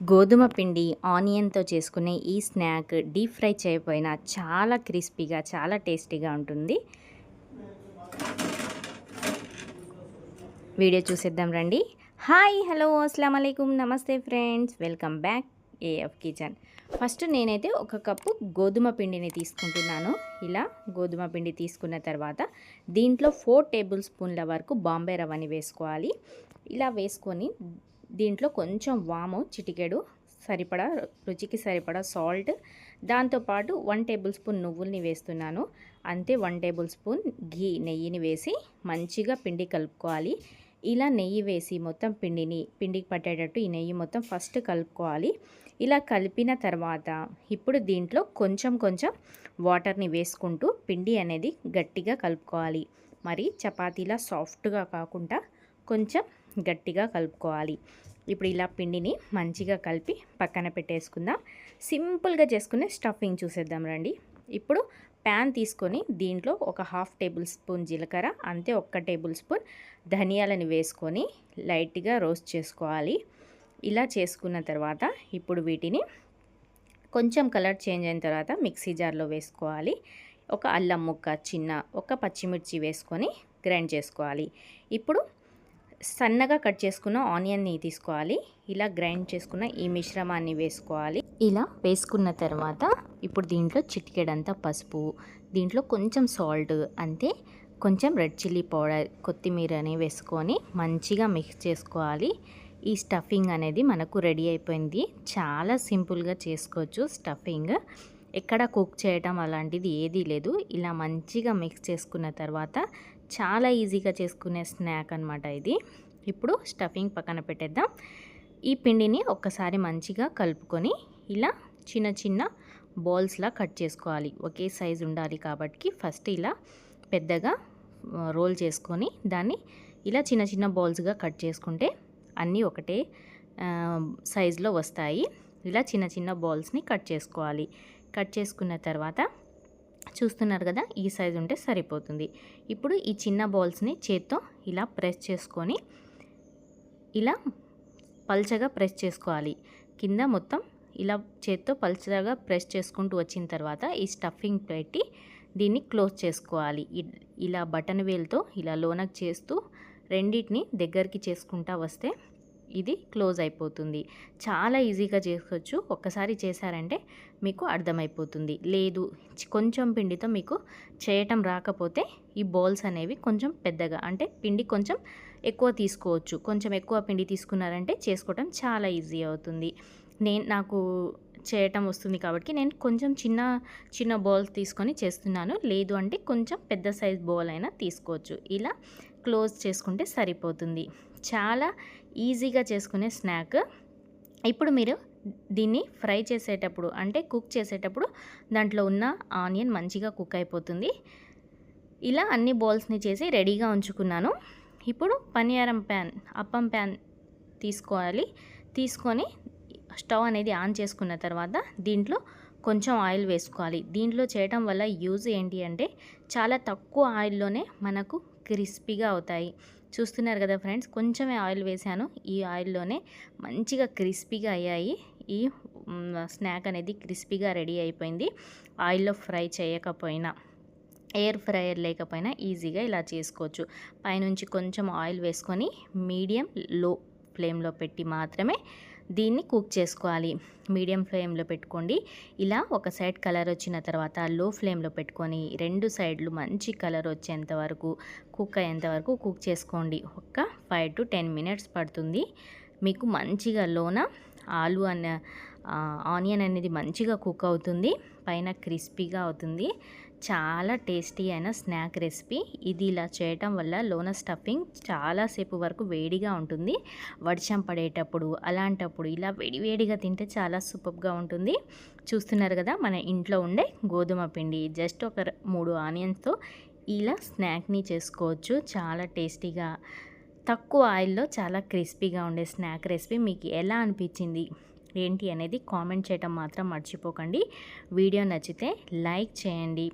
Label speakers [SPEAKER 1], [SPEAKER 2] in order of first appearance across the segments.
[SPEAKER 1] గోధుమ పిండి ఆనియన్తో చేసుకునే ఈ స్నాక్ డీప్ ఫ్రై చేయకపోయినా చాలా క్రిస్పీగా చాలా టేస్టీగా ఉంటుంది. వీడియో చూసేద్దాం రండి. హాయ్ హలో అస్సలం అయికుం నమస్తే friends. Welcome back AF kitchen. First నేనైతే ఒక కప్పు గోధుమ పిండిని తీసుకుంటున్నాను. ఇలా గోధుమ పిండి తీసుకున్న తర్వాత దీంట్లో ఫోర్ టేబుల్ స్పూన్ల వరకు బాంబే రవ్వని వేసుకోవాలి. ఇలా వేసుకొని దీంట్లో కొంచెం వాము చిటికెడు సరిపడా రుచికి సరిపడా సాల్ట్. దాంతోపాటు వన్ టేబుల్ స్పూన్ నువ్వుల్ని వేస్తున్నాను. అంతే వన్ టేబుల్ స్పూన్ ఘీ నెయ్యిని వేసి మంచిగా పిండి కలుపుకోవాలి. ఇలా నెయ్యి వేసి మొత్తం పిండిని పిండికి పట్టేటట్టు ఈ నెయ్యి మొత్తం ఫస్ట్ కలుపుకోవాలి. ఇలా కలిపిన తర్వాత ఇప్పుడు దీంట్లో కొంచెం కొంచెం వాటర్ని వేసుకుంటూ పిండి అనేది గట్టిగా కలుపుకోవాలి. మరి చపాతీలా సాఫ్ట్గా కాకుండా కొంచెం గట్టిగా కలుపుకోవాలి. ఇప్పుడు ఇలా పిండిని మంచిగా కలిపి పక్కన పెట్టేసుకుందాం. సింపుల్గా చేసుకునే స్టఫింగ్ చూసేద్దాం రండి. ఇప్పుడు ప్యాన్ తీసుకొని దీంట్లో ఒక హాఫ్ టేబుల్ స్పూన్ జీలకర్ర అంతే ఒక్క టేబుల్ స్పూన్ ధనియాలని వేసుకొని లైట్గా రోస్ట్ చేసుకోవాలి. ఇలా చేసుకున్న తర్వాత ఇప్పుడు వీటిని కొంచెం కలర్ చేంజ్ అయిన తర్వాత మిక్సీ జార్లో వేసుకోవాలి. ఒక అల్లం ముక్క చిన్న ఒక పచ్చిమిర్చి వేసుకొని గ్రైండ్ చేసుకోవాలి. ఇప్పుడు సన్నగా కట్ చేసుకున్న ఆనియన్ని తీసుకోవాలి. ఇలా గ్రైండ్ చేసుకున్న ఈ మిశ్రమాన్ని వేసుకోవాలి. ఇలా వేసుకున్న తర్వాత ఇప్పుడు దీంట్లో చిటికెడంతా పసుపు దీంట్లో కొంచెం సాల్ట్ అంతే కొంచెం రెడ్ చిల్లీ పౌడర్ కొత్తిమీరని వేసుకొని మంచిగా మిక్స్ చేసుకోవాలి. ఈ స్టఫింగ్ అనేది మనకు రెడీ అయిపోయింది. చాలా సింపుల్గా చేసుకోవచ్చు స్టఫింగ్. ఎక్కడ కుక్ చేయటం అలాంటిది ఏదీ లేదు. ఇలా మంచిగా మిక్స్ చేసుకున్న తర్వాత చాలా ఈజీగా చేసుకునే స్నాక్ అనమాట ఇది. ఇప్పుడు స్టఫింగ్ పక్కన పెట్టేద్దాం. ఈ పిండిని ఒక్కసారి మంచిగా కలుపుకొని ఇలా చిన్న చిన్న బాల్స్లా కట్ చేసుకోవాలి. ఒకే సైజు ఉండాలి కాబట్టి ఫస్ట్ ఇలా పెద్దగా రోల్ చేసుకొని దాన్ని ఇలా చిన్న చిన్న బాల్స్గా కట్ చేసుకుంటే అన్నీ ఒకటే సైజులో వస్తాయి. ఇలా చిన్న చిన్న బాల్స్ని కట్ చేసుకోవాలి. కట్ చేసుకున్న తర్వాత చూస్తున్నారు కదా ఈ సైజు ఉంటే సరిపోతుంది. ఇప్పుడు ఈ చిన్న బాల్స్ని చేత్తో ఇలా ప్రెస్ చేసుకొని ఇలా పల్చగా ప్రెస్ చేసుకోవాలి. కింద మొత్తం ఇలా చేత్తో పల్చగా ప్రెస్ చేసుకుంటూ వచ్చిన తర్వాత ఈ స్టఫింగ్ పెట్టి దీన్ని క్లోజ్ చేసుకోవాలి. ఇలా బటన్ వేల్తో ఇలా లోనకు చేస్తూ రెండింటిని దగ్గరికి చేసుకుంటా వస్తే ఇది క్లోజ్ అయిపోతుంది. చాలా ఈజీగా చేసుకోవచ్చు. ఒక్కసారి చేశారంటే మీకు అర్థమైపోతుంది. లేదు కొంచెం పిండితో మీకు చేయటం రాకపోతే ఈ బాల్స్ అనేవి కొంచెం పెద్దగా అంటే పిండి కొంచెం ఎక్కువ తీసుకోవచ్చు. కొంచెం ఎక్కువ పిండి తీసుకున్నారంటే చేసుకోవటం చాలా ఈజీ అవుతుంది. నేను నాకు చేయటం వస్తుంది కాబట్టి నేను కొంచెం చిన్న చిన్న బౌల్స్ తీసుకొని చేస్తున్నాను. లేదు అంటే కొంచెం పెద్ద సైజ్ బౌల్ అయినా తీసుకోవచ్చు. ఇలా క్లోజ్ చేసుకుంటే సరిపోతుంది. చాలా ఈజీగా చేసుకునే స్నాక్ ఇప్పుడు మీరు దీన్ని ఫ్రై చేసేటప్పుడు అంటే కుక్ చేసేటప్పుడు దాంట్లో ఉన్న ఆనియన్ మంచిగా కుక్ అయిపోతుంది. ఇలా అన్ని బౌల్స్ని చేసి రెడీగా ఉంచుకున్నాను. ఇప్పుడు పనియారం ప్యాన్ అప్పం ప్యాన్ తీసుకోవాలి. తీసుకొని స్టవ్ అనేది ఆన్ చేసుకున్న తర్వాత దీంట్లో కొంచెం ఆయిల్ వేసుకోవాలి. దీంట్లో చేయటం వల్ల యూజ్ ఏంటి అంటే చాలా తక్కువ ఆయిల్లోనే మనకు క్రిస్పీగా అవుతాయి. చూస్తున్నారు కదా ఫ్రెండ్స్ కొంచెమే ఆయిల్ వేసాను. ఈ ఆయిల్లోనే మంచిగా క్రిస్పీగా అయ్యాయి. ఈ స్నాక్ అనేది క్రిస్పీగా రెడీ అయిపోయింది. ఆయిల్లో ఫ్రై చేయకపోయినా ఎయిర్ ఫ్రైయర్ లేకపోయినా ఈజీగా ఇలా చేసుకోవచ్చు. పైనుంచి కొంచెం ఆయిల్ వేసుకొని మీడియం లో ఫ్లేమ్లో పెట్టి మాత్రమే దీన్ని కుక్ చేసుకోవాలి. మీడియం ఫ్లేమ్లో పెట్టుకోండి. ఇలా ఒక సైడ్ కలర్ వచ్చిన తర్వాత లో ఫ్లేమ్లో పెట్టుకొని రెండు సైడ్లు మంచి కలర్ వచ్చేంత వరకు కుక్ అయ్యేంత వరకు కుక్ చేసుకోండి. ఒక ఫైవ్ టు టెన్ మినిట్స్ పడుతుంది. మీకు మంచిగా లోన ఆలు అన్న ఆనియన్ అనేది మంచిగా కుక్ అవుతుంది పైన క్రిస్పీగా అవుతుంది. చాలా టేస్టీ అయిన స్నాక్ రెసిపీ. ఇది ఇలా చేయటం వల్ల లోన స్టఫింగ్ చాలాసేపు వరకు వేడిగా ఉంటుంది. వర్షం పడేటప్పుడు అలాంటప్పుడు ఇలా వేడివేడిగా తింటే చాలా సూపర్గా ఉంటుంది. చూస్తున్నారు కదా మన ఇంట్లో ఉండే గోధుమ పిండి. జస్ట్ ఒక మూడు ఆనియన్స్తో ఇలా స్నాక్ని చేసుకోవచ్చు. చాలా టేస్టీగా తక్కువ ఆయిల్లో చాలా క్రిస్పీగా ఉండే స్నాక్ రెసిపీ. మీకు ఎలా అనిపించింది? ఏంటి అనేది కామెంట్ చేయటం మాత్రం మర్చిపోకండి. వీడియో నచ్చితే లైక్ చేయండి.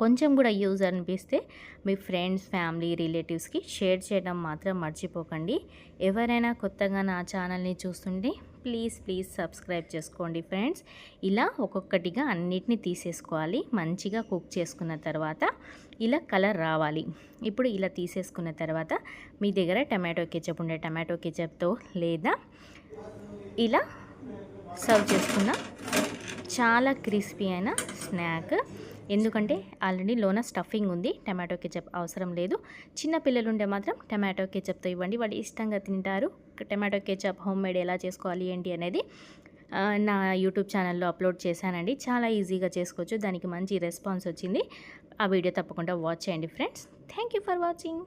[SPEAKER 1] కొంచెం కూడా యూజ్ అనిపిస్తే మీ ఫ్రెండ్స్ ఫ్యామిలీ రిలేటివ్స్కి షేర్ చేయడం మాత్రం మర్చిపోకండి. ఎవరైనా కొత్తగా నా ఛానల్ని చూస్తుంటే ప్లీజ్ ప్లీజ్ సబ్స్క్రైబ్ చేసుకోండి ఫ్రెండ్స్. ఇలా ఒక్కొక్కటిగా అన్నిటిని తీసేసుకోవాలి. మంచిగా కుక్ చేసుకున్న తర్వాత ఇలా కలర్ రావాలి. ఇప్పుడు ఇలా తీసేసుకున్న తర్వాత మీ దగ్గర టమాటో కెచప్ ఉండే టమాటో కెచప్తో లేదా ఇలా సర్వ్ చేసుకున్న చాలా క్రిస్పీ అయిన స్నాక్. ఎందుకంటే ఆల్రెడీ లోన స్టఫింగ్ ఉంది టమాటో కెచప్ అవసరం లేదు. చిన్న పిల్లలు ఉంటే మాత్రం టమాటో కెచప్తో ఇవ్వండి. వాళ్ళు ఇష్టంగా తింటారు. టమాటో కెచప్ హోమ్ మేడ్ ఎలా చేసుకోవాలి ఏంటి అనేది నా యూట్యూబ్ ఛానల్లో అప్లోడ్ చేశానండి. చాలా ఈజీగా చేసుకోవచ్చు. దానికి మంచి రెస్పాన్స్ వచ్చింది. ఆ వీడియో తప్పకుండా వాచ్ చేయండి friends. Thank you for watching.